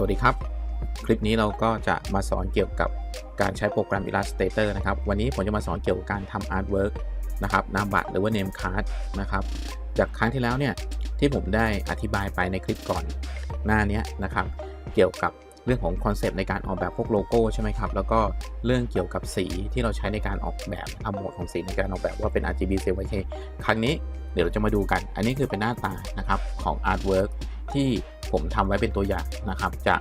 สวัสดีครับ คลิปนี้เราก็จะมาสอนเกี่ยวกับการใช้โปรแกรม Illustrator นะครับ วันนี้ผมจะมาสอนเกี่ยวกับการทำ Artwork นะครับนามบัตรหรือว่า Name Card นะครับ จากครั้งที่แล้วเนี่ยที่ผมได้อธิบายไปในคลิปก่อนหน้านี้นะครับ เกี่ยวกับเรื่องของคอนเซปต์ในการออกแบบพวกโลโก้ใช่ไหมครับ แล้วก็เรื่องเกี่ยวกับสีที่เราใช้ในการออกแบบทำโหมดของสีในการออกแบบว่าเป็น RGB CYK ครั้งนี้เดี๋ยวเราจะมาดูกัน อันนี้คือเป็นหน้าตานะครับของ Artwork ที่ ผมทำไว้เป็นตัวอย่างนะครับ จาก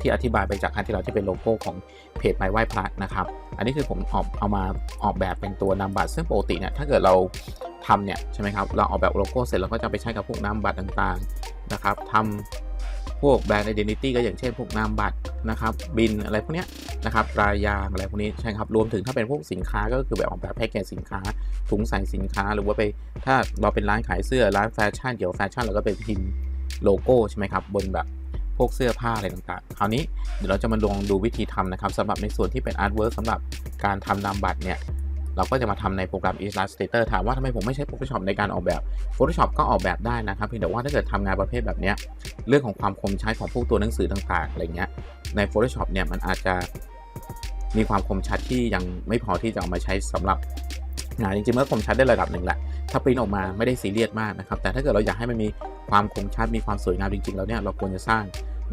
ที่อธิบายไปจากครั้งที่เราที่เป็นโลโก้ของเพจไม้ไหว้พระนะครับ อันนี้คือผมออกเอามาออกแบบเป็นตัวนามบัตรซึ่งปกติเนี่ยถ้าเกิดเราทำเนี่ยใช่ไหมครับเราออกแบบโลโก้เสร็จเราก็จะไปใช้กับพวกนามบัตรต่างๆนะครับทำพวกแบรนด์ identity ก็อย่างเช่นพวกนามบัตรนะครับบินอะไรพวกเนี้ยนะครับรายยางอะไรพวกนี้ใช่ครับรวมถึงถ้าเป็นพวกสินค้าก็คือแบบออกแบบแพ็กเกจสินค้าถุงใส่สินค้าหรือว่าไปถ้าเราเป็นร้านขายเสื้อร้านแฟชั่นเกี่ยวกับแฟชั่นเราก็ไปพิมพ์ โลโก้ใช่ไหมครับบนแบบพวกเสื้อผ้าอะไรต่างๆ คราวนี้เดี๋ยวเราจะมาลองดูวิธีทำนะครับสำหรับในส่วนที่เป็นอาร์ตเวิร์กสำหรับการทำนามบัตรเนี่ยเราก็จะมาทำในโปรแกรม Illustrator ถามว่าทำไมผมไม่ใช้ Photoshop ในการออกแบบ Photoshop ก็ออกแบบได้นะครับ เพียงแต่ว่าถ้าเกิดทำงานประเภทแบบนี้ เรื่องของความคมชัดของพวกตัวหนังสือต่างๆ อะไรเงี้ย ใน Photoshop เนี่ยมันอาจจะมีความคมชัดที่ยังไม่พอที่จะเอามาใช้สำหรับ งาจริงๆมันก็คมชัดได้ระดับหนึ่งแหละ ถ้าปริ้นออกมาไม่ได้ซีเรียสมากนะครับ แต่ถ้าเกิดเราอยากให้มันมีความคมชัด มีความสวยงามจริงๆ แล้วเนี่ย เราควรจะสร้าง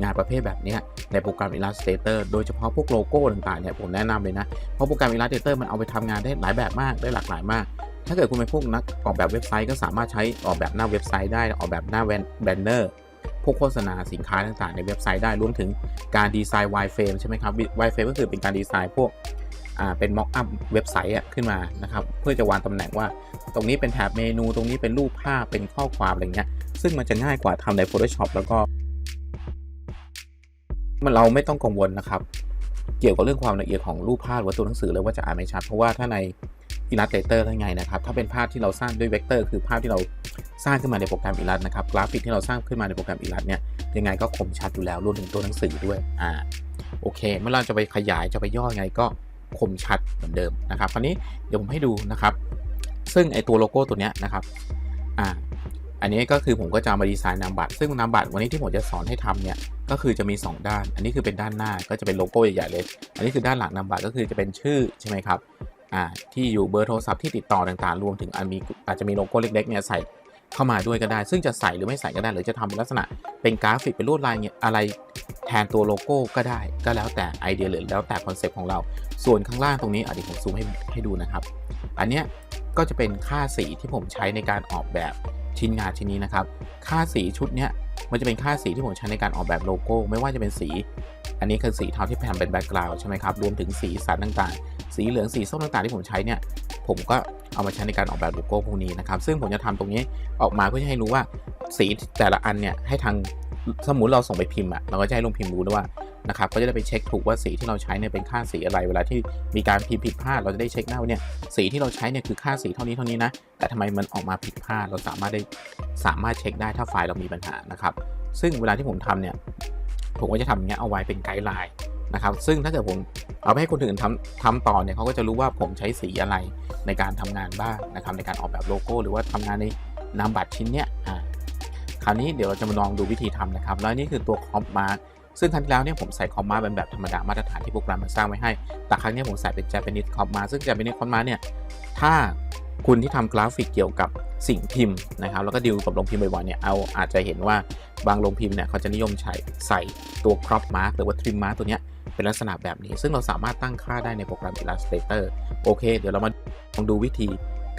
งานประเภทแบบนี้ในโปรแกรม Illustrator โดยเฉพาะพวกโลโก้ต่างๆเนี่ยผมแนะนำเลยนะ เพราะโปรแกรม Illustrator มันเอาไปทำงานได้หลายแบบมาก ได้หลากหลายมาก ถ้าเกิดคุณเป็นพวกนักออกแบบเว็บไซต์ก็สามารถใช้ออกแบบหน้าเว็บไซต์ได้ ออกแบบหน้าแบนเนอร์พวกโฆษณาสินค้าต่างๆ ในเว็บไซต์ได้ รวมถึงการดีไซน์ wireframe ใช่ไหมครับ wireframe ก็คือเป็นการดีไซน์พวก เป็น mock up เว็บไซต์ขึ้นมานะครับ เพื่อจะวางตำแหน่งว่า ตรงนี้เป็นแถบเมนู ตรงนี้เป็นรูปภาพ เป็นข้อความอะไรเงี้ย ซึ่งมันจะง่ายกว่าทำใน Photoshop แล้วก็มันเราไม่ต้องกังวลนะครับ เกี่ยวกับเรื่องความละเอียดของรูปภาพหรือว่าตัวหนังสือเลยว่าจะอ่านไม่ชัด เพราะว่าถ้าใน Illustrator ทั้งไงนะครับ ถ้าเป็นภาพที่เราสร้างด้วยเวกเตอร์คือภาพที่เราสร้างขึ้นมาในโปรแกรม Illust นะครับ กราฟิกที่เราสร้างขึ้นมาในโปรแกรม Illust เนี่ย ยังไงก็คมชัดอยู่แล้วรวมถึงตัวหนังสือด้วย อ่า โอเค เมื่อเราจะไปขยายจะไปย่อไงก็ คมชัดเหมือนเดิมนะครับคราวนี้เดี๋ยวผมให้ดูนะครับ ซึ่งไอตัวโลโก้ตัวเนี้ยนะครับอ่าอันนี้ก็คือผมก็จะมาดีไซน์นามบัตร ซึ่งนามบัตรวันนี้ที่ผมจะสอนให้ทำเนี่ยก็คือจะมี 2 ด้าน อันนี้คือเป็นด้านหน้าก็จะเป็นโลโก้ใหญ่ๆเลย อันนี้คือด้านหลังนามบัตรก็คือจะเป็นชื่อใช่ไหมครับอ่าที่อยู่เบอร์โทรศัพท์ที่ติดต่อต่างๆ รวมถึงอันมีอาจจะมีโลโก้เล็กๆเนี่ยใส่ เข้ามาด้วยก็ได้ ซึ่งจะใส่หรือไม่ใส่ก็ได้ หรือจะทำเป็นลักษณะเป็นกราฟิกเป็นลวดลายเนี่ยอะไรแทนตัวโลโก้ก็ได้ ก็แล้วแต่ไอเดียหรือแล้วแต่คอนเซปต์ของเรา ส่วนข้างล่างตรงนี้อดีผมซูมให้ให้ดูนะครับ อันเนี้ยก็จะเป็นค่าสีที่ผมใช้ในการออกแบบชิ้นงานชิ้นนี้นะครับ ค่าสีชุดเนี้ยมันจะเป็นค่าสีที่ผมใช้ในการออกแบบโลโก้ ไม่ว่าจะเป็นสี อันนี้คือสีเทาที่ทำเป็นแบ็กกราวด์ใช่ไหมครับ รวมถึงสีสันต่างๆ สีเหลืองสีส้มต่างๆที่ผมใช้เนี่ยผมก็เอามาใช้ในการออกแบบโลโก้พวกนี้นะครับ ซึ่งผมจะทำตรงนี้ออกมาเพื่อให้รู้ว่าสีแต่ละอันเนี่ยให้ทางสมมติเราส่งไปพิมพ์อะเราก็จะให้ลงพิมพ์รู้ด้วยว่านะครับก็จะได้ไปเช็คถูกว่าสีที่เราใช้เนี่ยเป็นค่าสีอะไรเวลาที่มีการพิมพ์ผิดพลาดเราจะได้เช็คได้ว่าเนี่ยสีที่เราใช้เนี่ยคือค่าสีเท่านี้เท่านี้นะแต่ทำไมมันออกมาผิดพลาดเราสามารถได้สามารถเช็คได้ถ้าไฟล์เรามีปัญหานะครับซึ่งเวลาที่ผมทำเนี่ย ผมก็จะทำอย่างเงี้ยเอาไว้เป็นไกด์ไลน์นะครับ ซึ่งถ้าเกิดผมเอาไปให้คนอื่นทำทำต่อเนี่ยเขาก็จะรู้ว่าผมใช้สีอะไรในการทำงานบ้างนะครับในการออกแบบโลโก้ หรือว่าทำงานในนามบัตรชิ้นเนี้ยอ่าคราวนี้เดี๋ยวเราจะมาลองดูวิธีทำนะครับ แล้วนี่คือตัวคอมมาซึ่งครั้งที่แล้วเนี่ยผมใส่คอมมาเป็นแบบธรรมดามาตรฐานที่โปรแกรมมันสร้างไว้ให้ แต่ครั้งนี้ผมใส่เป็น Japanese คอมมาซึ่ง Japanese คอมมาเนี่ย ถ้าคุณที่ทำกราฟิกเกี่ยวกับ สิ่งพิมพ์นะครับแล้วก็ดิวกับโรงพิมพ์บ่อยๆเนี่ยเอาอาจจะเห็นว่าบางโรงพิมพ์เนี่ยเขาจะนิยมใช้ใส่ตัว crop mark หรือว่า trim mark ตัวเนี้ยเป็นลักษณะแบบนี้ ซึ่งเราสามารถตั้งค่าได้ในโปรแกรม Illustrator โอเค เดี๋ยวเรามาลองดูวิธี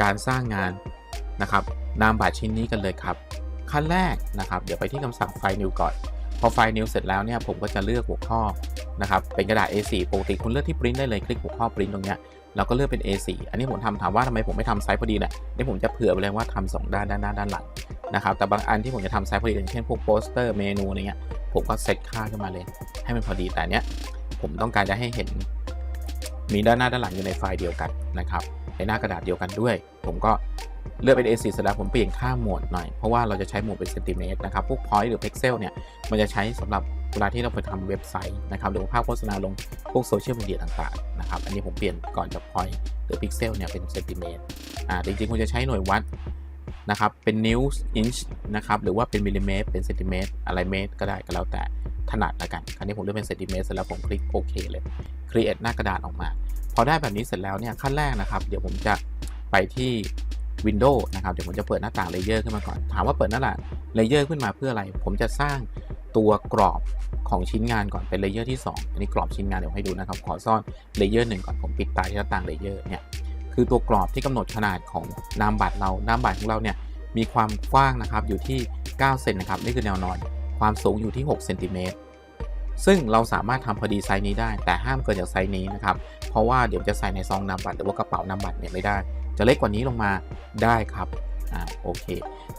การสร้างงานนะครับนามบัตรชิ้นนี้กันเลยครับ ขั้นแรกนะครับเดี๋ยวไปที่คำสั่งไฟล์ new ก่อน พอไฟล์ new เสร็จแล้วเนี่ยผมก็จะเลือกหัวข้อนะครับเป็นกระดาษ A4 ปกติคุณเลือกที่ print ได้เลยคลิกหัวข้อ print ตรงเนี้ย เราก็เลือกเป็น A4 อันนี้ผมทำถามว่าทำไมผมไม่ทำไซส์พอดีเนี่ยนี่ผมจะเผื่อไปเลยว่าทำสองด้านด้านหน้าด้านหลังนะครับ แต่บางอันที่ผมจะทำไซส์พอดีอย่างเช่นพวกโปสเตอร์เมนูอะไรเงี้ย ผมก็เซตค่าขึ้นมาเลย ให้มันพอดี แต่เนี้ยผมต้องการจะให้เห็น มีด้านหน้าด้านหลังอยู่ในไฟล์เดียวกันนะครับ ในหน้ากระดาษเดียวกันด้วย ผมก็เลือกเป็น A4 เสร็จแล้วผมเปลี่ยนค่าหมวดหน่อย เพราะว่าเราจะใช้หมวดเป็นเซนติเมตรนะครับ พวก point หรือ pixel เนี่ย มันจะใช้สำหรับ เวลาที่เราไปทำเว็บไซต์นะครับหรือว่าภาพโฆษณาลงพวกโซเชียลมีเดียต่างๆนะครับอันนี้ผมเปลี่ยนก่อนจาก point หรือ pixel เนี่ยเป็นเซนติเมตรอ่าจริงๆคุณจะใช้หน่วยวัดนะครับเป็นนิ้วอินช์นะครับหรือว่าเป็นมิลลิเมตรเป็นเซนติเมตรอะไรเมตรก็ได้ก็แล้วแต่ถนัดละกัน คราวนี้ผมเลือกเป็นเซนติเมตรเสร็จแล้วผมคลิกโอเคเลย create หน้ากระดาษออกมา พอได้แบบนี้เสร็จแล้วเนี่ยขั้นแรกนะครับ เดี๋ยวผมจะไปที่ Windows นะครับ เดี๋ยวผมจะเปิดหน้าต่างเลเยอร์ขึ้นมาก่อน ถามว่าเปิดหน้าต่างเลเยอร์ขึ้นมาเพื่ออะไร ผมจะสร้าง ตัวกรอบของชิ้นงานก่อนเป็นเลเยอร์ที่ 2 อันนี้กรอบชิ้นงานเดี๋ยวให้ดูนะครับ ขอซ่อนเลเยอร์หนึ่งก่อนผมปิดตาที่หน้าต่างเลเยอร์เนี่ยคือตัวกรอบที่กำหนดขนาดของนามบัตรเรานามบัตรของเราเนี่ยมีความกว้างนะครับอยู่ที่ 9 เซนนะครับนี่คือแนวนอน ความสูงอยู่ที่ 6 เซนติเมตรซึ่งเราสามารถทำพอดีไซส์นี้ได้ แต่ห้ามเกินจากไซส์นี้นะครับ เพราะว่าเดี๋ยวจะใส่ในซองนามบัตรหรือว่ากระเป๋านามบัตรเนี่ยไม่ได้ จะเล็กกว่านี้ลงมาได้ครับ อ่าโอเค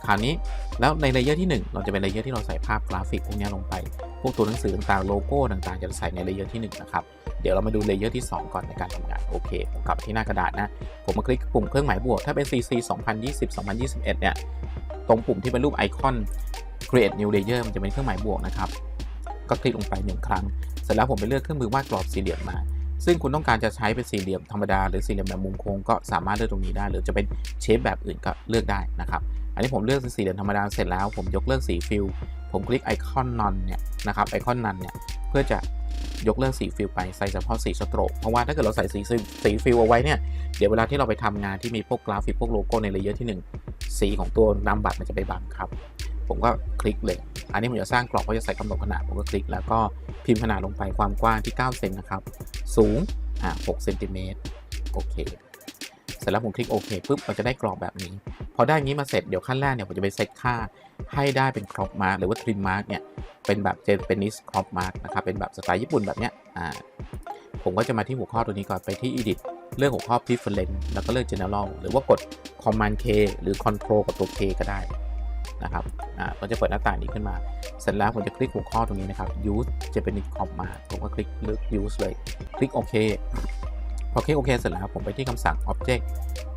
คราวนี้แล้วในเลเยอร์ที่ 1 เราจะเป็นเลเยอร์ที่เราใส่ภาพกราฟิกพวกนี้ลงไป พวกตัวหนังสือต่างๆโลโก้ต่างๆ จะใส่ในเลเยอร์ที่ 1 นะครับ เดี๋ยวเรามาดูเลเยอร์ที่ 2 ก่อนในการทำงานโอเคผมกลับที่หน้ากระดาษนะ ผมมาคลิกปุ่มเครื่องหมายบวก ถ้าเป็น CC 2020 2021 เนี่ย ตรงปุ่มที่เป็นรูปไอคอน create new layer มันจะเป็นเครื่องหมายบวกนะครับ ก็คลิกลงไป 1 ครั้ง เสร็จแล้วผมไปเลือกเครื่องมือวาดกรอบสี่เหลี่ยมมา ซึ่งคุณต้องการจะใช้เป็นสี่เหลี่ยมธรรมดาหรือสี่เหลี่ยมแบบมุมโค้งก็สามารถเลือกตรงนี้ได้ หรือจะเป็นเชฟแบบอื่นก็เลือกได้นะครับอันนี้ผมเลือกเป็นสี่เหลี่ยมธรรมดาเสร็จแล้วผมยกเลิกสีฟิลผมคลิกไอคอนนอนเนี่ยนะครับไอคอนนันเนี่ยเพื่อจะยกเลิกสีฟิลไปใส่เฉพาะสีสโตรกเพราะว่าถ้าเกิดเราใส่สีสีฟิลเอาไว้เนี่ยเดี๋ยวเวลาที่เราไปทำงานที่มีพวกกราฟิกพวกโลโก้ในเลเยอร์ที่ 1 สีของตัวนามบัตรมันจะไปบังครับ ผมก็คลิกเลย อันนี้ผมจะสร้างกรอบก็จะใส่กำหนดขนาดผมก็คลิก แล้วก็พิมพ์ขนาดลงไปความกว้างที่ 9 เซนนะครับ สูงอ่า6เซนติเมตรโอเค เสร็จแล้วผมคลิกโอเคปุ๊บเราจะได้กรอบแบบนี้ พอได้งี้มาเสร็จเดี๋ยวขั้นแรกเนี่ยผมจะไปเซตค่าให้ได้เป็นครอปมาร์กหรือว่าทริมมาร์กเนี่ยเป็นแบบเจเปนิสครอปมาร์กนะครับเป็นแบบสไตล์ญี่ปุ่นแบบเนี้ยอ่าผมก็จะมาที่หัวข้อตัวนี้ก่อนไปที่ edit เลือกหัวข้อ preference แล้วก็เลือก general หรือว่ากด command K หรือ control กับตัว K ก็ได้ นะครับอ่าก็จะเปิดหน้าต่างนี้ขึ้นมา เสร็จแล้วผมจะคลิกหัวข้อตรงนี้นะครับ use Japanese command ผมก็คลิกเลือก use เลย คลิกโอเคพอคลิกโอเคเสร็จแล้วผมไปที่คำสั่ง object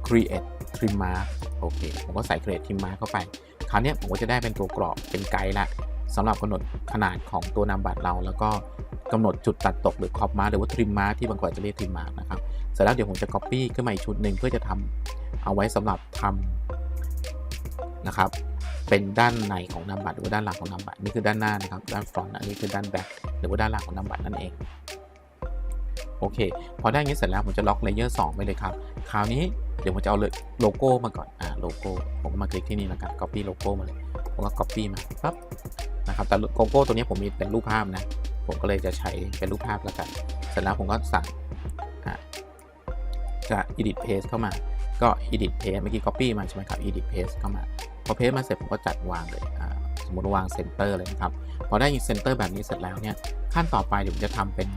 create trim mark โอเค ผมก็ใส่ create trim mark เข้าไป คราวนี้ผมก็จะได้เป็นตัวกรอบเป็นไกด์ละสำหรับกำหนดขนาดของตัวนามบัตรเรา แล้วก็กำหนดจุดตัดตกหรือ crop mark หรือว่า trim mark ที่บางคนจจะเรียก trim mark นะครับ เสร็จแล้วเดี๋ยวผมจะ copy ขึ้นมาอีกชุดหนึ่งเพื่อจะทำเอาไว้สำหรับทำ นะครับ เป็นด้านในของนามบัตรหรือว่าด้านหลังของนามบัตรนี่คือด้านหน้านะครับ ด้าน front อันนี้คือด้าน back หรือว่าด้านหลังของนามบัตรนั่นเองโอเค พอได้งี้เสร็จแล้วผมจะล็อกเลเยอร์2ไปเลยครับ คราวนี้เดี๋ยวผมจะเอาโลโก้มาก่อน อ่า โลโก้ ผมก็มาคลิกที่นี่แล้วกัน copy โลโก้มาเลย ผมก็ copy มาปั๊บ นะครับ แต่โลโก้ตัวนี้ผมมีเป็นรูปภาพนะ ผมก็เลยจะใช้เป็นรูปภาพแล้วกัน เสร็จแล้วผมก็สั่งจะ edit paste เข้ามา ก็ edit paste เมื่อกี้ copy มาใช่ไหมครับ edit paste เข้ามา พอ paste มาเสร็จผมก็จัดวางเลยสมมติวาง center เลยนะครับ พอได้ center แบบนี้เสร็จแล้วเนี่ยขั้นต่อไปเดี๋ยวผมจะทำเป็น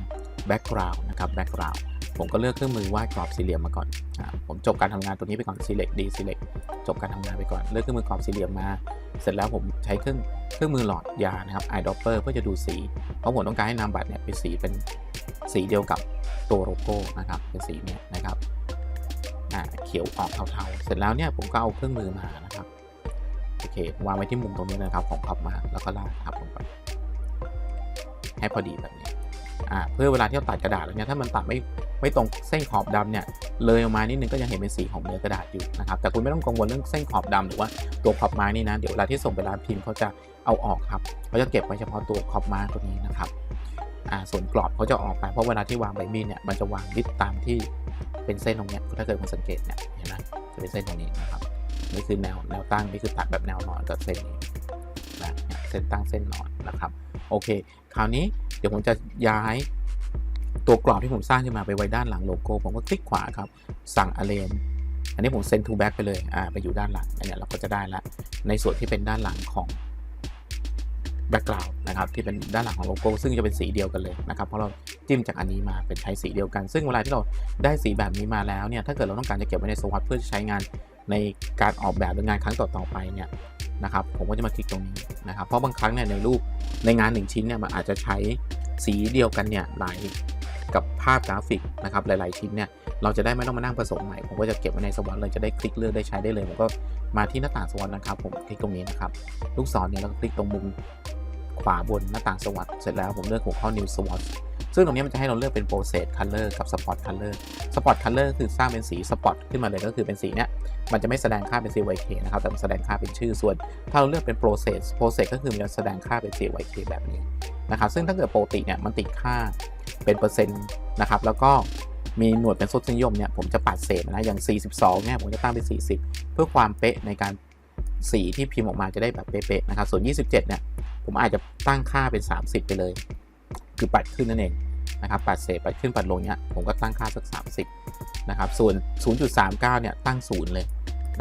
background นะครับ background ผมก็เลือกเครื่องมือวาดกรอบสี่เหลี่ยมมาก่อนอผมจบการทำงานตัวนี้ไปก่อน select D select จบการทำงานไปก่อน เลือกเครื่องมือกรอบสี่เหลี่ยมมา เสร็จแล้วผมใช้เครื่องเครื่องมือหลอดยานะครับ eyedropper เพื่อจะดูสี เพราะผมต้องการให้นามบัตรเนี่ยเป็นสีเป็นสีเดียวกับตัวโลโก้นะครับ เป็นสีเนี้ยนะครับเขียวออกเทาๆ เสร็จแล้วเนี่ยผมก็เอาเครื่องมือมานะครับ เควางไว้ที่มุมตรงนี้นะครับของขอบมาแล้วก็ลากทับลงไป ให้พอดีแบบนี้อ่าเพื่อเวลาที่เราตัดกระดาษแล้วเนี่ยถ้ามันตัดไม่ไม่ตรงเส้นขอบดำเนี่ยเลยออกมานิดนึงก็ยังเห็นเป็นสีของเนื้อกระดาษอยู่นะครับแต่คุณไม่ต้องกังวลเรื่องเส้นขอบดำหรือว่าตัวขอบไม้นี่นะเดี๋ยวเวลาที่ส่งไปร้านพิมพ์เขาจะเอาออกครับเขาจะเก็บไว้เฉพาะตัวขอบไม้ตัวนี้นะครับอ่าส่วนกรอบเขาจะออกไปเพราะเวลาที่วางใบมีดเนี่ยมันจะวางมิดตามที่เป็นเส้นตรงเนี้ยถ้าเกิดคุณสังเกตเนี่ยเห็นไหมจะเป็นเส้นตรงนี้นะครับ นี่คือแนวแนวตั้งนี่คือตัดแบบแนวนอนกับเส้นนี้นะเส้นตั้งเส้นนอนนะครับโอเค คราวนี้เดี๋ยวผมจะย้ายตัวกรอบที่ผมสร้างขึ้นมาไปไว้ด้านหลังโลโก้ ผมก็คลิกขวาครับ สั่ง align อันนี้ผม send to back ไปเลยอ่าไปอยู่ด้านหลังอันนี้เราก็จะได้ละในส่วนที่เป็นด้านหลังของ background นะครับที่เป็นด้านหลังของโลโก้ ซึ่งจะเป็นสีเดียวกันเลยนะครับเพราะเราจิ้มจากอันนี้มาเป็นใช้สีเดียวกัน ซึ่งเวลาที่เราได้สีแบบนี้มาแล้วเนี่ยถ้าเกิดเราต้องการจะเก็บไว้ในสวอตเพื่อใช้งาน ในการออกแบบหรืองานครั้งต่อๆไปเนี่ยนะครับผมก็จะมาคลิกตรงนี้นะครับเพราะบางครั้งเนี่ยในรูปในงานหนึ่งชิ้นเนี่ยมันอาจจะใช้สีเดียวกันเนี่ยหลายกับภาพกราฟิกนะครับหลาย ๆ ชิ้นเนี่ยเราจะได้ไม่ต้องมานั่งผสมใหม่ผมก็จะเก็บไว้ในสวอตเลยจะได้คลิกเลือกได้ใช้ได้เลยผมก็มาที่หน้าต่างสวอตนะครับ ผมคลิกตรงนี้นะครับลูกศรเนี่ยเราก็คลิกตรงมุมขวาบนหน้าต่างสวอตเสร็จแล้วผมเลือกหัวข้อ new swatch ซึ่งตรงนี้มันจะให้เราเลือกเป็น process color กับ spot color spot color คือสร้างเป็นสี spot ขึ้นมาเลยก็คือเป็นสีเนี้ย มันจะไม่แสดงค่าเป็น CYK นะครับ แต่มันแสดงค่าเป็นชื่อ ส่วน ถ้าเราเลือกเป็น process process ก็คือมันจะแสดงค่าเป็น CYK แบบนี้นะครับ ซึ่งถ้าเกิดปกติเนี่ยมันติดค่าเป็นเปอร์เซ็นต์นะครับ แล้วก็มีหน่วยเป็นทศนิยมเนี่ยผมจะปัดเศษนะ อย่าง 42เนี่ยผมจะตั้งเป็น 40 เพื่อความเป๊ะในการสีที่พิมพ์ออกมาจะได้แบบเป๊ะๆนะครับ ส่วน 27เนี่ยผมอาจจะตั้งค่าเป็น 30 ไปเลย คือปัดขึ้นนั่นเองนะครับ ปัดเศษปัดขึ้นปัดลงเนี่ยผมก็ตั้งค่าสัก 30นะครับ ส่วน 0.39เนี่ยตั้งศูนย์เลย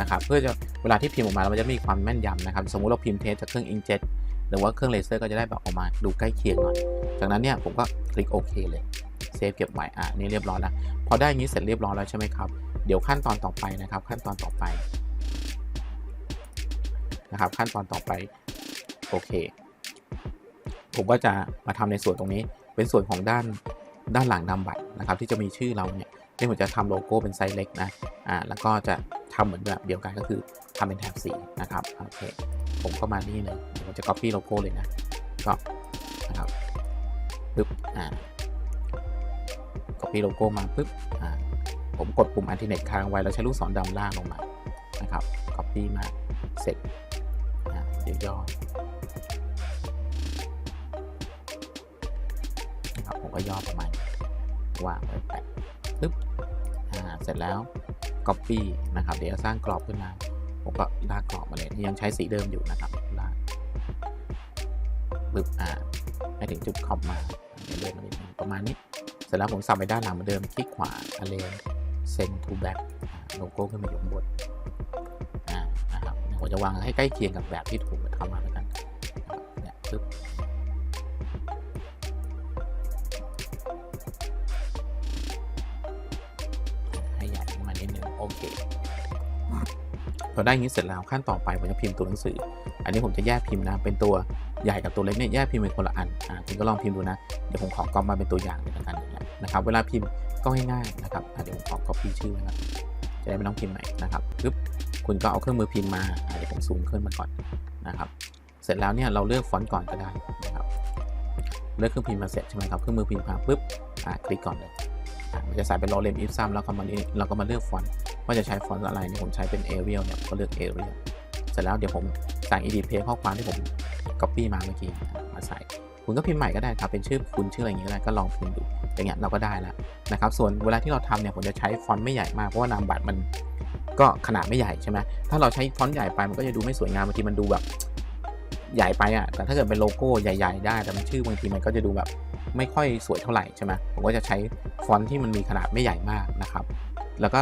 นะครับเพื่อจะเวลาที่พิมพ์ออกมาแล้วมันจะมีความแม่นยำนะครับ สมมุติเราพิมพ์เทสจากเครื่อง inkjet หรือว่าเครื่องเลเซอร์ก็จะได้แบบออกมาดูใกล้เคียงหน่อย จากนั้นเนี่ยผมก็คลิกโอเคเลยเซฟเก็บไว้อะนี่เรียบร้อยแล้วพอได้อย่างนี้เสร็จเรียบร้อยแล้วใช่ไหมครับเดี๋ยวขั้นตอนต่อไปนะครับ ขั้นตอนต่อไปนะครับ ขั้นตอนต่อไปโอเค ผมก็จะมาทำในส่วนตรงนี้เป็นส่วนของด้านด้านหลังนำบัตรนะครับ ที่จะมีชื่อเราเนี่ย ที่ผมจะทำโลโก้เป็นไซส์เล็กนะ อ่า แล้วก็จะทำเหมือนแบบเดียวกันก็คือทำเป็นแถบสีนะครับ โอเค ผมก็มานี่เลยเดี๋ยผมจะ copy โลโก้เลยนะ ก็นะครับ ปึ๊บ อ่า copy โลโก้มาปึ๊บ อ่า ผมกดปุ่ม Alternate ค้างไว้ แล้วใช้ลูกศรดำล่างลงมา นะครับ copy มา เสร็จ อ่า เดี๋ยวย่อนะครับ ผมก็ย่อประมาณวางไว้แปะปึ๊บ เสร็จแล้ว copy นะครับ เดี๋ยวจะสร้างกรอบขึ้นมา ผมก็ลากกรอบมาเลยยังใช้สีเดิมอยู่นะครับลากปึ๊บอ่าให้ถึงจุดขอบมาเดี๋ยวเลื่อนมานิดนึงประมาณนี้ เสร็จแล้วผมสับไปด้านหลังเหมือนเดิมคลิกขวา align send to back โลโก้ขึ้นมาอยู่ข้างบนอ่านะครับผมจะวางให้ใกล้เคียงกับแบบที่ถูกทำมาแล้วกันนะครับเนี่ยปึ๊บ พอได้อย่างนี้เสร็จแล้วขั้นต่อไปผมจะพิมพ์ตัวหนังสือ อันนี้ผมจะแยกพิมพ์นะเป็นตัวใหญ่กับตัวเล็กเนี่ยแยกพิมพ์เป็นคนละอันอ่าคุณก็ลองพิมพ์ดูนะเดี๋ยวผมขอก๊อปมาเป็นตัวอย่างเลยกันอย่างเงี้ยนะครับเวลาพิมพ์ก็ง่ายๆนะครับเดี๋ยวผมขอก๊อปปี้ชื่อไว้นะจะได้ไม่ต้องพิมพ์ใหม่นะครับปึ๊บคุณก็เอาเครื่องมือพิมพ์มาเดี๋ยวผมซูมขึ้นมาก่อนนะครับเสร็จแล้วเนี่ยเราเลือกฟอนต์ก่อนก็ได้นะครับเลือกเครื่องพิมพ์มาเสร็จใช่ไหมครับเครื่องมือพิมพ์มาปุ๊บอ่าคลิกก่อนเลยมันจะใส่เป็นโรเลมอิฟซัมแล้วก็มาเราก็มาเลือกฟอนต์ ว่าจะใช้ฟอนต์อะไรเนี่ยผมใช้เป็น Arial เนี่ยก็เลือก Arial เสร็จแล้วเดี๋ยวผมสั่ง edit paste ข้อความที่ผม copy มาเมื่อกี้มาใส่คุณก็พิมพ์ใหม่ก็ได้ครับเป็นชื่อคุณชื่ออะไรอย่างเงี้ยก็ได้ก็ลองพิมพ์ดูอย่างเงี้ยเราก็ได้แล้วนะครับส่วนเวลาที่เราทำเนี่ยผมจะใช้ฟอนต์ไม่ใหญ่มากเพราะว่านามบัตรมันก็ขนาดไม่ใหญ่ใช่ไหมถ้าเราใช้ฟอนต์ใหญ่ไปมันก็จะดูไม่สวยงามบางทีมันดูแบบใหญ่ไปอะแต่ถ้าเกิดเป็นโลโก้ใหญ่ ๆ ได้ แต่มันชื่อบางทีมันก็จะดูแบบไม่ค่อยสวยเท่าไหร่ใช่ไหมผมก็จะใช้ฟอนต์ที่มันมีขนาดไม่ใหญ่มากนะครับ แล้วก็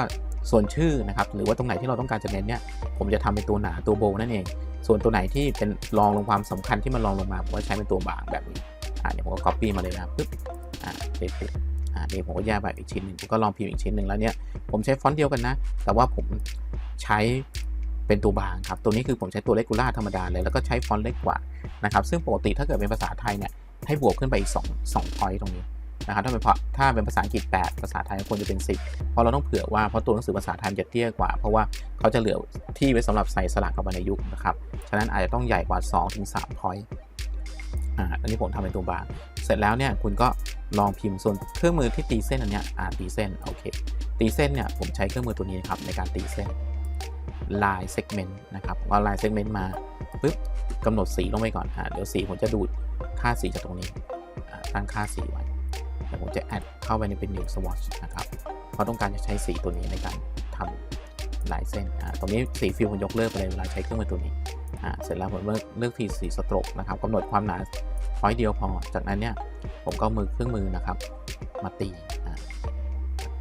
ส่วนชื่อนะครับหรือว่าตรงไหนที่เราต้องการจะเน้นเนี่ยผมจะทำเป็นตัวหนาตัวโบว์นั่นเอง ส่วนตัวไหนที่เป็นรองลงความสำคัญที่มันรองลงมาผมก็ใช้เป็นตัวบางแบบนี้อ่าเดี๋ยวผมก็ copy มาเลยนะปึ๊บอ่าเปุ๊บอ่านี่ผมก็แยกแบบอีกชิ้นหนึ่งผมก็ลองพิมพ์อีกชิ้นหนึ่งแล้วเนี่ยผมใช้ฟอนต์เดียวกันนะ แต่ว่าผมใช้เป็นตัวบางครับ ตัวนี้คือผมใช้ตัวเลกูล่าธรรมดาเลยแล้วก็ใช้ฟอนต์เล็กกว่านะครับซึ่งปกติถ้าเกิดเป็นภาษาไทยเนี่ยให้บวกขึ้นไปอีก2 2 point ตรงนี้ นะครับถ้าเป็นถ้าเป็นภาษาอังกฤษ 8 ภาษาไทยควรจะเป็น 10 เพราะเราต้องเผื่อว่าเพราะตัวหนังสือภาษาไทยจะเตี้ยกว่า เพราะว่าเขาจะเหลือที่ไว้สำหรับใส่สลักกับวรรณยุกต์นะครับฉะนั้นอาจจะต้องใหญ่กว่า 2-3 point อ่าอันนี้ผมทำเป็นตัวบางเสร็จแล้วเนี่ยคุณก็ลองพิมพ์ส่วนเครื่องมือที่ตีเส้นอันเนี้ยอ่าตีเส้นโอเคตีเส้นเนี่ยผมใช้เครื่องมือตัวนี้นครับในการตีเส้น line segment นะครับเอา line segment มาปุ๊บกำหนดสีลงไปก่อนอ่าเดี๋ยวสีผมจะดูดค่าสีจากตรงนี้อ่าตั้งค่าสีไว้ แล้วผมจะแอดเข้าไปในเป็น new swatch นะครับเพราะต้องการจะใช้สีตัวนี้ในการทำลายเส้นอ่าตรงนี้สีฟิลผมยกเลิกไปเลยเวลาใช้เครื่องมือตัวนี้อ่าเสร็จแล้วผมเลือกเลือกที่สีสโตรกนะครับกำหนดความหนาพอยเดียวพอ จากนั้นเนี่ยผมก็มือเครื่องมือนะครับ มาตี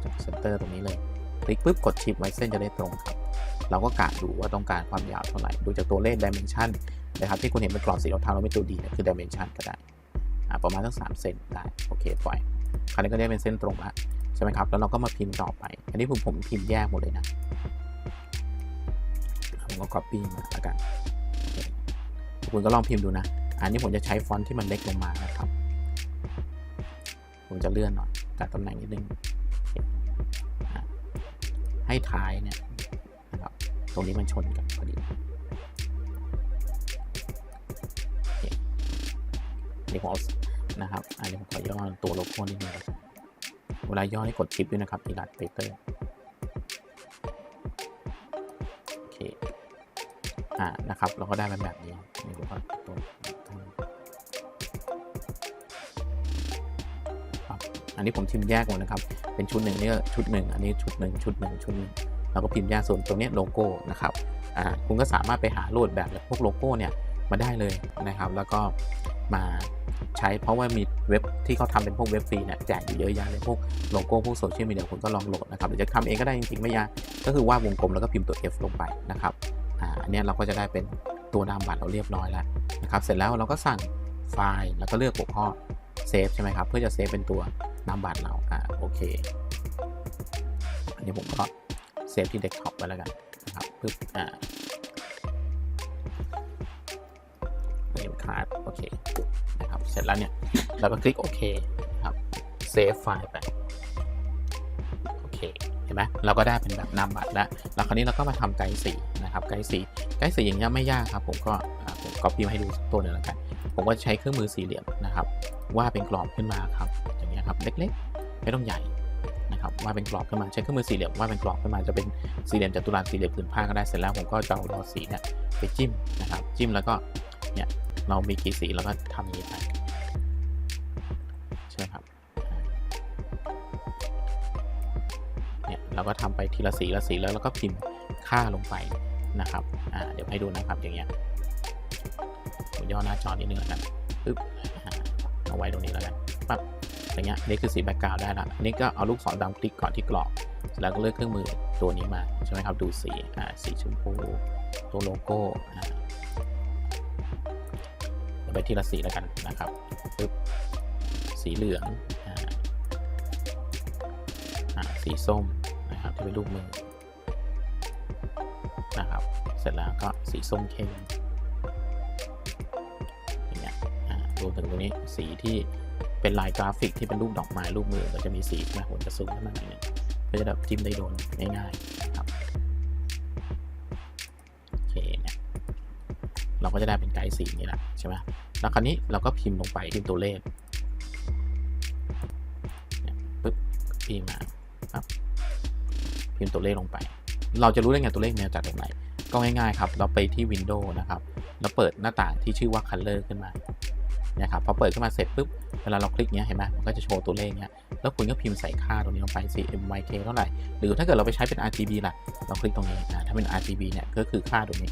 จากเซนเตอร์ตรงนี้เลย คลิกปุ๊บกดชิปไว้เส้นจะได้ตรงครับ เราก็กะดูว่าต้องการความยาวเท่าไหร่ ดูจากตัวเลข dimension นะครับที่คุณเห็นเป็นกรอบสีเทาๆแล้วเป็นตัวดีนี่ยคือ dimension ก็ได้ ประมาณสักสามเซนได้ โอเคปล่อย คราวนี้ก็ได้เป็นเส้นตรงละใช่ไหมครับ แล้วเราก็มาพิมพ์ต่อไป อันนี้ผมผมพิมพ์แยกหมดเลยนะผมก็ copy มาแล้วกันคุณก็ลองพิมพ์ดูนะ อันนี้ผมจะใช้ฟอนต์ที่มันเล็กลงมานะครับ ผมจะเลื่อนหน่อยจัดตำแหน่งนิดนึง ให้ท้ายเนี่ยนะครับตรงนี้มันชนกันพอดีนี่ผมเอา นะครับอันนี้ผมขอย่อตัวโลโก้นิดนึงเวลาย่อให้กดชิปด้วยนะครับอีลัดเตเตอร์โอเคอ่านะครับ เราก็ได้เป็นแบบนี้นี่ดูว่าตัวอันนี้ผมพิมพ์แยกหมดนะครับ เป็นชุดหนึ่งนี่ก็ชุดหนึ่งอันนี้ชุดหนึ่งชุดหนึ่งชุดหนึ่งแล้วก็พิมพ์แยกส่วนตรงนี้โลโก้นะครับอ่าคุณก็สามารถไปหาโหลดแบบพวกโลโก้เนี่ยมาได้เลยนะครับ แล้วก็ มาใช้เพราะว่ามีเว็บที่เขาทำเป็นพวกเว็บฟรีเนี่ยแจกอยู่เยอะแยะเลยพวกโลโก้พวกโซเชียลมีเดียคุณก็ลองโหลดนะครับหรือจะทำเองก็ได้จริงๆไม่ยากก็คือวาดวงกลมแล้วก็พิมพ์ตัว F ลงไปนะครับอ่าอันนี้ยเราก็จะได้เป็นตัวนามบัตรเราเรียบร้อยแล้วนะครับเสร็จแล้วเราก็สั่งไฟล์แล้วก็เลือกหัวข้อเซฟใช่ไหมครับเพื่อจะเซฟเป็นตัวนามบัตรเราอ่าโอเคอันนี้ผมก็เซฟที่เดสก์ท็อปไว้แล้วกันนะครับปึ๊บอ่า เนมคาร์ดโอเคนะครับเสร็จแล้วเนี่ยเราก็คลิกโอเคนะครับเซฟไฟล์ไปโอเคเห็นไหมเราก็ได้เป็นแบบนามบัตรแล้วแล้วคราวนี้เราก็มาทำไกด์สีนะครับไกด์สีไกด์สีอย่างเงี้ยไม่ยากครับผมก็ผมก๊อปปี้มาให้ดูตัวหนึงแล้วกัน ผมก็ใช้เครื่องมือสี่เหลี่ยมนะครับวาดเป็นกรอบขึ้นมาครับอย่างเงี้ยครับเล็กๆ ไม่ต้องใหญ่นะครับว่าดเป็นกรอบขึ้นมาใช้เครื่องมือสี่เหลี่ยมว่าดเป็นกรอบขึ้นมาจะเป็นสี่เหลี่ยมจัตุรัสสี่เหลี่ยมผืนผ้าก็ได้เสร็จแล้วผมก็จะเอารอสีเนี่ยไปจิ้มนะครับจิ้มแล้วก็ เนี่ยเรามีกี่สีเราก็ทำอย่างนี้ไปใช่ครับเนี่ยเราก็ทำไปทีละสีละสีแล้วเราก็พิมพ์ค่าลงไปนะครับอ่าเดี๋ยวให้ดูนะครับอย่างเงี้ยย่อหน้าจอนิดนึงแล้วกันปึ๊บเอาไว้ตรงนี้แล้วกันปั๊บอย่างเงี้ยนี่คือสีแบ็กกราวด์ได้ละนี่ก็เอาลูกศรดำคลิกก่อนที่กรอบแล้วก็เลือกเครื่องมือตัวนี้มาใช่ไหมครับดูสีอ่าสีชมพูตัวโลโก้อ่า ไปทีละสีแล้วกันนะครับปึ๊บสีเหลืองสีส้มนะครับที่เป็นรูปมือนะครับเสร็จแล้วก็สีส้มเข้มอย่างเงี้ยอ่ารวมถึงตรงนี้สีที่เป็นลายกราฟิกที่เป็นรูปดอกไม้รูปมือก็จะมีสีใช่หมผมจะซูมขึ้นมาหน่อยหนึงเพื่อจะแบบจิ้มได้โดนง่ายๆนะครับโอเคเนี่ยเราก็จะได้เป็นไกด์สีนี่แหละใช่ไหม แล้วคราวนี้เราก็พิมพ์ลงไปพิมพ์ตัวเลขเนี่ยปึ๊บพิมพ์มาครับพิมพ์ตัวเลขลงไป เราจะรู้ได้ไงตัวเลขเนี่ยจากตรงไหน ก็ง่ายๆครับ เราไปที่ Windows นะครับ แล้วเปิดหน้าต่างที่ชื่อว่า Color ขึ้นมาเนี่ยครับพอเปิดขึ้นมาเสร็จปุ๊บเวลาเราคลิกเนี้ยเห็นไหมมันก็จะโชว์ตัวเลขเนี้ยแล้วคุณก็พิมพ์ใส่ค่าตรงนี้ลงไป CMYK เท่าไหร่ หรือถ้าเกิดเราไปใช้เป็น RGB ล่ะ เราคลิกตรงนี้นะถ้าเป็น RGB เนี่ยก็คือค่าตรงนี้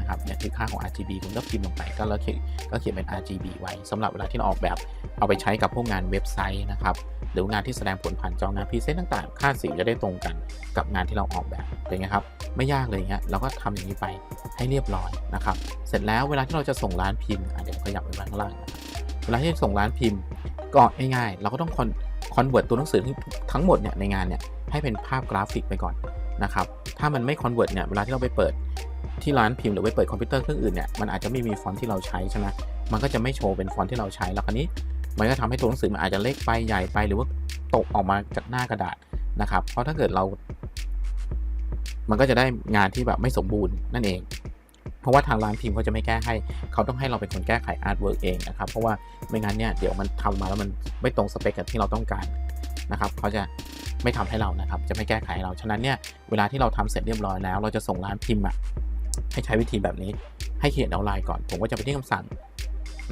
นะครับเนี่ยคือค่าของ RGB คุณก็พิมพ์ลงไปก็แล้วเขียนก็เขียนเป็น RGB ไว้สำหรับเวลาที่เราออกแบบเอาไปใช้กับพวกงานเว็บไซต์นะครับหรืองานที่แสดงผลผ่านจองานพรีเซนต์ต่างๆ ค่าสีจะได้ตรงกันกับงานที่เราออกแบบเป็นไงครับไม่ยากเลยเงี้ยเราก็ทำอย่างนี้ไปให้เรียบร้อยนะครับเสร็จแล้วเวลาที่เราจะส่งร้านพิมพ์อะเดี๋ยวขยับไปข้างล่างเวลาที่ส่งร้านพิมพ์ก็ง่ายๆเราก็ต้องคอนคอนเวิร์ตตัวหนังสือทั้งหมดเนี่ยในงานเนี่ยให้เป็นภาพกราฟิกไปก่อนนะครับ ถ้ามันไม่คอนเวิร์ตเนี่ย เวลาที่เราไปเปิด ที่ร้านพิมพ์หรือไปเปิดคอมพิวเตอร์เครื่องอื่นเนี่ยมันอาจจะไม่มีฟอนต์ที่เราใช้ใช่ไหมมันก็จะไม่โชว์เป็นฟอนต์ที่เราใช้แล้วคราวนี้มันก็ทำให้ตัวหนังสือมันอาจจะเล็กไปใหญ่ไปหรือว่าตกออกมาจากหน้ากระดาษนะครับเพราะถ้าเกิดเรา มันก็จะได้งานที่แบบไม่สมบูรณ์นั่นเอง เพราะว่าทางร้านพิมพ์เขาจะไม่แก้ให้ เขาต้องให้เราเป็นคนแก้ไขอาร์ตเวิร์กเองนะครับ เพราะว่าไม่งั้นเนี่ยเดี๋ยวมันทำมาแล้วมันไม่ตรงสเปคกับที่เราต้องการนะครับเขาจะไม่ทำให้เรานะครับ จะไม่แก้ไขให้เรา ฉะนั้นเนี่ย เวลาที่เราทำเสร็จเรียบร้อยแล้ว เราจะส่งร้านพิมพ์อะ ให้ใช้วิธีแบบนี้ให้เขียนเอาไลน์ก่อน ผมก็จะไปที่คำสั่ง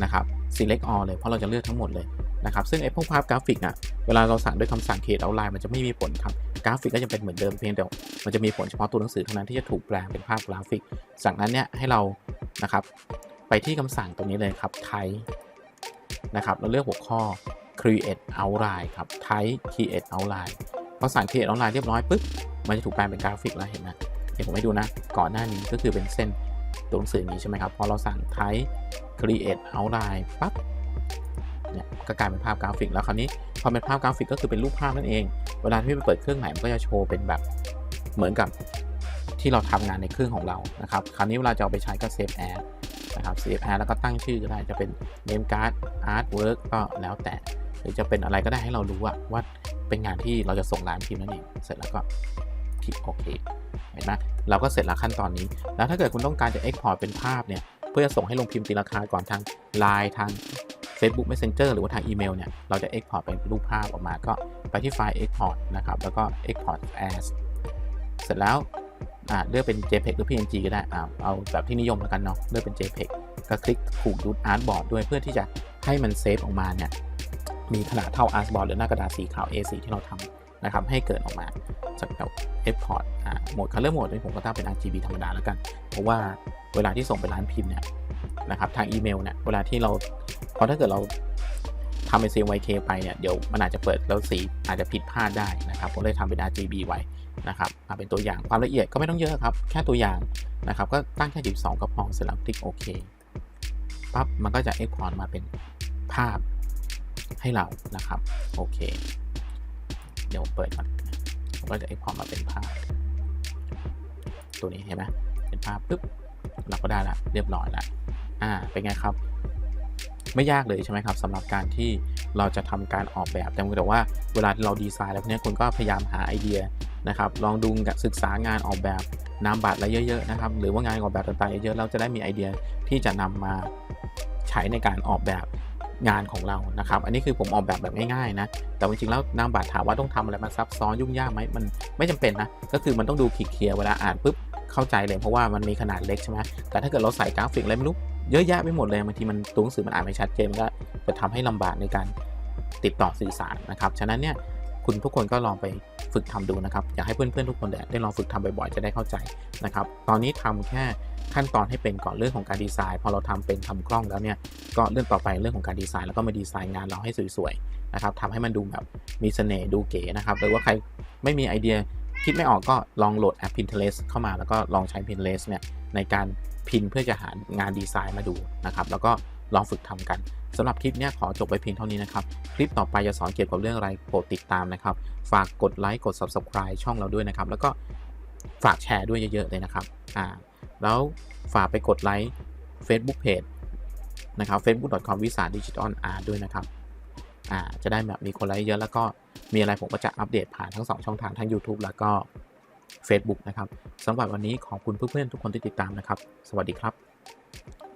นะครับ select all เลยเพราะเราจะเลือกทั้งหมดเลยนะครับ ซึ่งไอ้พวกภาพกราฟิกอะเวลาเราสั่งด้วยคำสั่ง create outline มันจะไม่มีผลครับกราฟิกก็จะเป็นเหมือนเดิมเพียงแต่มันจะมีผลเฉพาะตัวหนังสือเท่านั้นที่จะถูกแปลงเป็นภาพกราฟิกจากนั้นเนี่ยให้เรานะครับ ไปที่คำสั่งตรงนี้เลยครับ type นะครับเราเลือกหัวข้อ create outline ครับ type create outline พอสั่ง create outline เรียบร้อยปุ๊บมันจะถูกแปลงเป็นกราฟิกแล้วเห็นไหม ดี๋ยวผมให้ดูนะ ก่อนหน้านี้ก็คือเป็นเส้นตัวหนังสืออย่างนี้ใช่ไหมครับ พอเราสั่ง type create outline ปั๊บเนี่ยก็กลายเป็นภาพกราฟิกแล้วคราวนี้พอเป็นภาพกราฟิกก็คือเป็นรูปภาพนั่นเอง เวลาที่ไปเปิดเครื่องไหนมันก็จะโชว์เป็นแบบเหมือนกับที่เราทำงานในเครื่องของเรานะครับ คราวนี้เวลาจะเอาไปใช้ก็เซฟแอดนะครับเซฟแอดแล้วก็ตั้งชื่อก็ได้จะเป็น name card artwork ก็แล้วแต่หรือจะเป็นอะไรก็ได้ให้เรารู้ว่าเป็นงานที่เราจะส่งร้านพิมพ์นั่นเอง เสร็จแล้วก็ ลิกโอเคเห็นไหมเราก็เสร็จแล้วขั้นตอนนี้ แล้วถ้าเกิดคุณต้องการจะ export เป็นภาพเนี่ยเพื่อจะส่งให้ลงพิมพ์ตีราคาก่อนทาง Line ทาง Facebook Messenger หรือว่าทางอีเมลเนี่ยเราจะ export เป็นรูปภาพออกมาก็ไปที่ไฟล์ export นะครับแล้วก็ export as เสร็จแล้วเลือกเป็น JPEG หรือ PNG ก็ได้เอาแบบที่นิยมแล้วกันเนาะเลือกเป็น JPEG ก็คลิกผูกรูทอาร์ตบอร์ดด้วยเพื่อที่จะให้มันเซฟออกมาเนี่ยมีขนาดเท่า artboard หรือหน้ากระดาษสีขาว A4 ที่เราทำ นะครับให้เกิดออกมาจากแบบ export อ่าโหมด color mode นี่ผมก็ตั้งเป็น RGB ธรรมดาแล้วกัน เพราะว่าเวลาที่ส่งไปร้านพิมพ์เนี่ยนะครับทางอีเมลเนี่ยเวลาที่เราเพราะถ้าเกิดเราทำเป็น CMYK ไปเนี่ยเดี๋ยวมันอาจจะเปิดแล้วสีอาจจะผิดพลาดได้นะครับผมเลยทำเป็น RGB ไว้นะครับมาเป็นตัวอย่างความละเอียดก็ไม่ต้องเยอะครับ แค่ตัวอย่างนะครับก็ตั้งแค่ 12 ก็พอเสร็จแล้วคลิกโอเคปั๊บมันก็จะ export มาเป็นภาพให้เรานะครับ โอเค เดี๋ยวเปิดก่อนผมก็จะ export มาเป็นภาพ ตัวนี้เห็นไหมเป็นภาพปุ๊บเราก็ได้ละเรียบร้อยละอ่าเป็นไงครับ ไม่ยากเลยใช่ไหมครับสำหรับการที่เราจะทำการออกแบบแต่แต่ว่าเวลาที่เราดีไซน์แล้วพวกนี้คุณก็พยายามหาไอเดียนะครับลองดูศึกษางานออกแบบนามบัตรอะไรเยอะๆนะครับหรือว่างานออกแบบต่างๆเยอะๆเราจะได้มีไอเดียที่จะนำมาใช้ในการออกแบบ งานของเรานะครับ อันนี้คือผมออกแบบแบบง่ายๆนะ แต่จริงๆแล้วนามบัตรถามว่าต้องทำอะไรมันซับซ้อนยุ่งยากไหมมันไม่จำเป็นนะ ก็คือมันต้องดูขีดเคียร์เวลาอ่านปุ๊บเข้าใจเลยเพราะว่ามันมีขนาดเล็กใช่ไหมแต่ถ้าเกิดเราใส่กราฟิกอะไรไม่รู้เยอะแยะไปหมดเลยบางทีมันตัวหนังสือมันอ่านไม่ชัดเจนก็จะทำให้ลำบากในการติดต่อสื่อสารนะครับ ฉะนั้นเนี่ยคุณทุกคนก็ลองไปฝึกทำดูนะครับ อยากให้เพื่อนๆทุกคนได้ลองฝึกทำบ่อยๆจะได้เข้าใจนะครับ ตอนนี้ทำแค่ ขั้นตอนให้เป็นก่อนเรื่องของการดีไซน์ พอเราทำเป็นทำคล่องแล้วเนี่ยก็เรื่องต่อไปเรื่องของการดีไซน์แล้วก็มาดีไซน์งานเราให้สวยๆนะครับทำให้มันดูแบบมีเสน่ห์ดูเก๋นะครับหรือว่าใครไม่มีไอเดียคิดไม่ออกก็ลองโหลดแอป Pinterest เข้ามาแล้วก็ลองใช้ Pinterest เนี่ยในการพินเพื่อจะหางานดีไซน์มาดูนะครับแล้วก็ลองฝึกทำกันสำหรับคลิปนี้ขอจบไว้เพียงเท่านี้นะครับ คลิปต่อไปจะสอนเกี่ยวกับเรื่องอะไรโปรดติดตามนะครับ ฝากกดไลค์กด Subscribe ช่องเราด้วยนะครับ แล้วก็ฝากแชร์ด้วยเยอะๆเลยนะครับอ่า แล้วฝากไปกดไลค์ Facebook Page นะครับ facebook.com วิสาดิจิตอลอาร์ด้วยนะครับอ่าจะได้แบบมีคนไลค์เยอะแล้วก็มีอะไรผมก็จะอัปเดตผ่านทั้ง 2 ช่องทางทั้ง YouTube แล้วก็ Facebook นะครับสำหรับวันนี้ขอบคุณเพื่อนๆทุกคนที่ติดตามนะครับ สวัสดีครับ